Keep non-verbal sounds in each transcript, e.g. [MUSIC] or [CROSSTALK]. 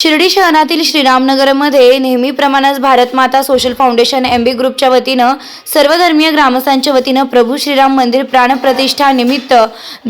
शिर्डी शहरातील श्रीरामनगरमध्ये नेहमीप्रमाणेच Bharat Mata social foundation M B ग्रुपच्या वतीनं सर्वधर्मीय ग्रामस्थांच्या वतीनं प्रभू श्रीराम मंदिर प्राणप्रतिष्ठा निमित्त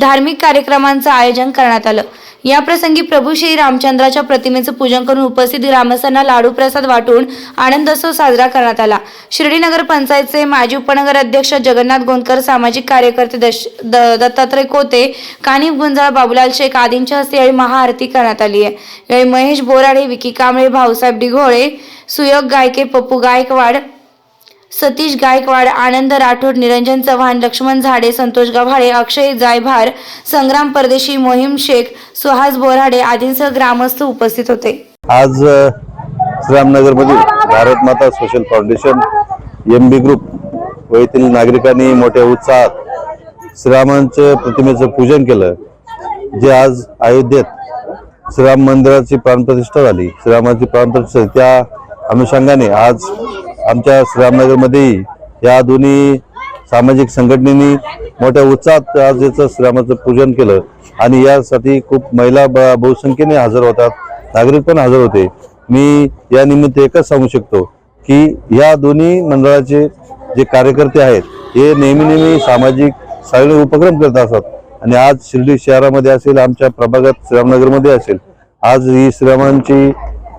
धार्मिक कार्यक्रमांचं आयोजन करण्यात आलं. याप्रसंगी प्रभू श्री रामचंद्राच्या प्रतिमेचं पूजन करून उपस्थित ग्रामस्थांना लाडू प्रसाद वाटून आनंदोत्सव साजरा करण्यात आला. शिर्डी नगर पंचायतचे माजी उपनगर अध्यक्ष जगन्नाथ गोंदकर सामाजिक कार्यकर्ते दश द- दत्तात्रय कोते कानिफ गुंजाळ बाबूलाल शेख आदींच्या हस्ते यावेळी महाआरती करण्यात आली आहे. यावेळी महेश बोराडे विकी कांबळे भाऊसाहेब डिघोळे सुयोग गायके पप्पू गायकवाड सतीश गायकवाड आनंद राठोड निरंजन चव्हाण लक्ष्मण झाडे संतोष गव्हाळे अक्षय जायभार संग्राम परदेशी मोहीम शेख सुहास बोराडे आदींसह ग्रामस्थ उपस्थित होते. आज अ, श्रीरामनगरमधील Bharat Mata social foundation M B group व येथील नागरिकांनी मोठ्या उत्साहात श्रीरामांच्या प्रतिमेचं पूजन केलं जे आज अयोध्येत श्रीराम मंदिराची प्राणप्रतिष्ठा झाली. श्रीरामाची प्राणप्रतिष्ठा त्या अनुषंगाने आज आमच्या श्रीरामनगरमध्येही या दोन्ही सामाजिक संघटनेनी मोठ्या उत्साहात आज याचं श्रीरामाचं पूजन केलं. आणि यासाठी खूप महिला ब- बहुसंख्येने हजर होतात. नागरिक पण हजर होते. मी या निमित्त एकच सांगू शकतो की या दोन्ही मंडळाचे जे कार्यकर्ते आहेत हे नेहमी नेहमी सामाजिक सगळे उपक्रम करत असतात. आणि आज शिर्डी शहरामध्ये असेल आमच्या प्रभागात श्रीरामनगरमध्ये असेल. आज ही श्रीरामांची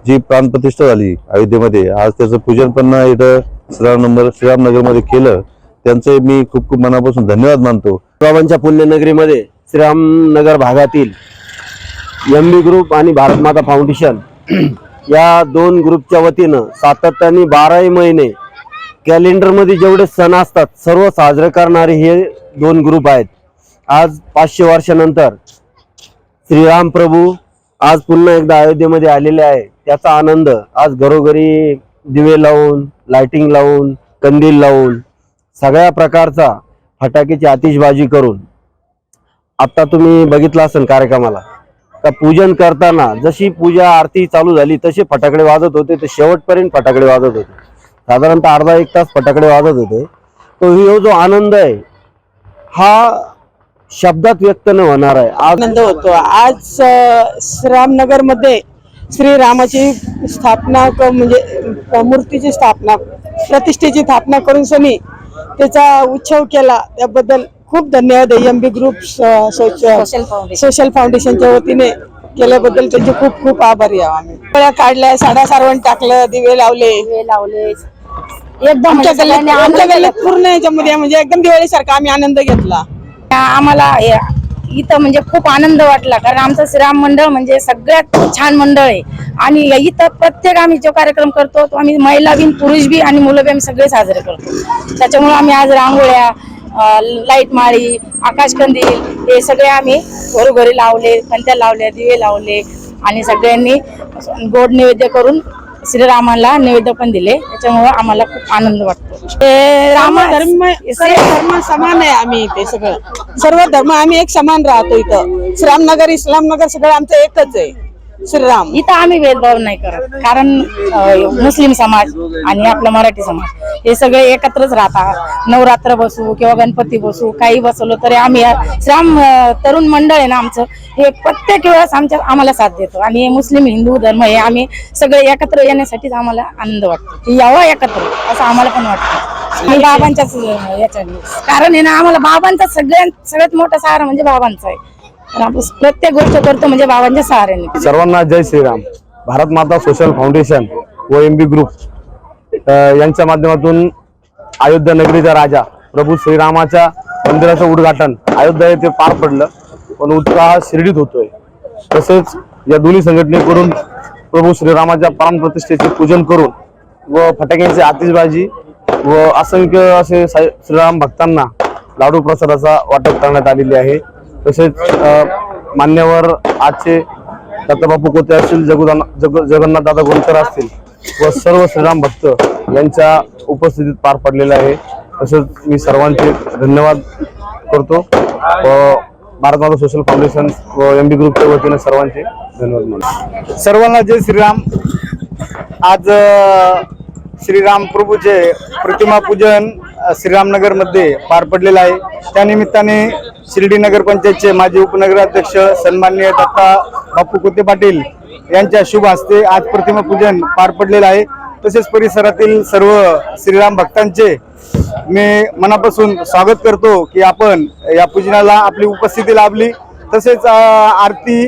जी प्राणप्रतिष्ठा झाली अयोध्येमध्ये आज त्याचं पूजन पण इथं श्रीरामनगर श्रीरामनगरमध्ये केलं. त्यांचे मी खूप खूप मनापासून धन्यवाद मानतो. बाबांच्या पुण्यनगरीमध्ये श्रीरामनगर भागातील एम बी ग्रुप आणि भारत माता फाउंडेशन [CLEARS THROAT] या दोन ग्रुपच्या वतीनं सातत्याने बाराही महिने कॅलेंडरमध्ये जेवढे सण असतात सर्व साजरे करणारे हे दोन ग्रुप आहेत. आज पाचशे वर्षानंतर श्रीराम प्रभू आज पुन्हा एकदा अयोध्येमध्ये आलेले आहे. त्याचा आनंद. आज घरोघरी दिवे लावून लाइटिंग लावून कंदील लावून सगळ्या प्रकारचा फटाक्याची आतिषबाजी करून. आता तुम्ही बघितला असेल कार्यक्रमाला. का पूजन करताना जशी पूजा आरती चालू झाली तसे फटाकडे वाजत होते ते शेवटपर्यंत फटाकडे वाजत होते. साधारणतः अर्धा एक तास फटाकडे वाजत होते. तो ह्यो हो जो आनंद आहे हा शब्दात व्यक्त न होणार आहे. आनंद होतो. आज श्रामनगरमध्ये श्रीरामाची स्थापना क- म्हणजे मूर्तीची स्थापना प्रतिष्ठेची स्थापना करून सनी त्याचा उत्सव केला. त्याबद्दल खूप धन्यवाद एम बी ग्रुप सोशल फाउंडेशनच्या वतीने केल्याबद्दल त्यांचे खूप खूप आभारी आहोत आम्ही. पोळ्या काढल्या साडा सारवण टाकलं दिवे लावले. लावले. एकदम आमच्या म्हणजे आमच्या पूर्ण याच्यामध्ये म्हणजे एकदम दिवाळीसारखा आम्ही आनंद घेतला. आम्हाला इथं म्हणजे खूप आनंद वाटला कारण आमचं श्रीराम मंडळ म्हणजे सगळ्यात छान मंडळ आहे. आणि इथं प्रत्येक आम्ही जो कार्यक्रम करतो तो आम्ही महिला बिन पुरुष बी आणि मुलं बी आम्ही सगळे साजरे करतो. त्याच्यामुळे आम्ही आज रांगोळ्या लाइट माळी आकाशकंदील हे सगळे आम्ही घरोघरी लावले पंत्या लावल्या दिवे लावले आणि सगळ्यांनी गोड नैवेद्य करून श्रीरामाला नैवेद्य पण दिले. त्याच्यामुळे आम्हाला खूप आनंद वाटतो. ते रामा धर्म समान आहे आम्ही इथे सगळं. सर्व धर्म आम्ही एक समान राहतो इथं. श्रामनगर इस्लामनगर सगळं आमचं एकच आहे. श्रीराम. इथं आम्ही भेदभाव नाही करत. कारण मुस्लिम समाज आणि आपला मराठी समाज हे सगळे एकत्रच राहतात नवरात्र बसू किंवा गणपती बसू काही बसवलं तरी आम्ही श्राम तरुण मंडळ आहे ना आमचं हे प्रत्येक वेळेस आमच्या आम्हाला साथ देतो. आणि हे मुस्लिम हिंदू धर्म हे आम्ही सगळे एकत्र येण्यासाठीच आम्हाला आनंद वाटतो. की यावं एकत्र असं आम्हाला पण वाटतं. आणि बाबांच्याच याच्याने. कारण आहे ना आम्हाला बाबांचा सगळ्यात सगळ्यात मोठा सहारा म्हणजे बाबांचा आहे. प्रत्येक गोष्ट करतो म्हणजे बाबांच्या सहाऱ्याने. सर्वांना जय श्रीराम. भारत माता सोशल फाउंडेशन व एम बी ग्रुप यांच्या माध्यमातून अयोध्या नगरीचा राजा प्रभू श्रीरामाच्या मंदिराचं उद्घाटन अयोध्या येथे पार पडलं. पण उत्साह शिर्डीत होतोय. तसेच या दोन्ही संघटनेकडून प्रभू श्रीरामाच्या प्राणप्रतिष्ठेचे पूजन करून व फटाक्यांची आतिषबाजी व असंख्य असे श्रीराम भक्तांना लाडू प्रसादाचा वाटप करण्यात आलेले आहे. तसेच मान्यवर आजचे दत्तबापू कोते असतील जगुदान जग जगन्नाथ दादा गोंकर असतील व सर्व श्रीराम भक्त यांच्या उपस्थितीत पार पडलेले आहे. तसेच मी सर्वांचे धन्यवाद करतो व भारत माता सोशल फाउंडेशन व एम बी ग्रुपच्या वतीने सर्वांचे धन्यवाद मानतो. सर्वांना जय श्रीराम. आज श्रीराम प्रभूचे प्रतिमा पूजन श्रीरामनगरमध्ये पार पडलेलं आहे. त्यानिमित्ताने शिर्डी नगर पंचायतचे माजी उपनगराध्यक्ष सन्माननीय दत्ता बापू कुते पाटील यांच्या शुभ हस्ते आज प्रतिमा पूजन पार पडलेलं आहे. तसेच परिसरातील सर्व श्रीराम भक्तांचे मी मनापासून स्वागत करतो की आपण या पूजनाला आपली उपस्थिती लाभली. तसेच आरती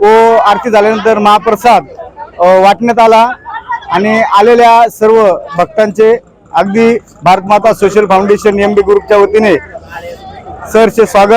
व आरती झाल्यानंतर महाप्रसाद वाटण्यात आला आणि आलेल्या सर्व भक्तांचे अगदी Bharatmata social foundation M B ग्रुपच्या वतीने सरचे स्वागत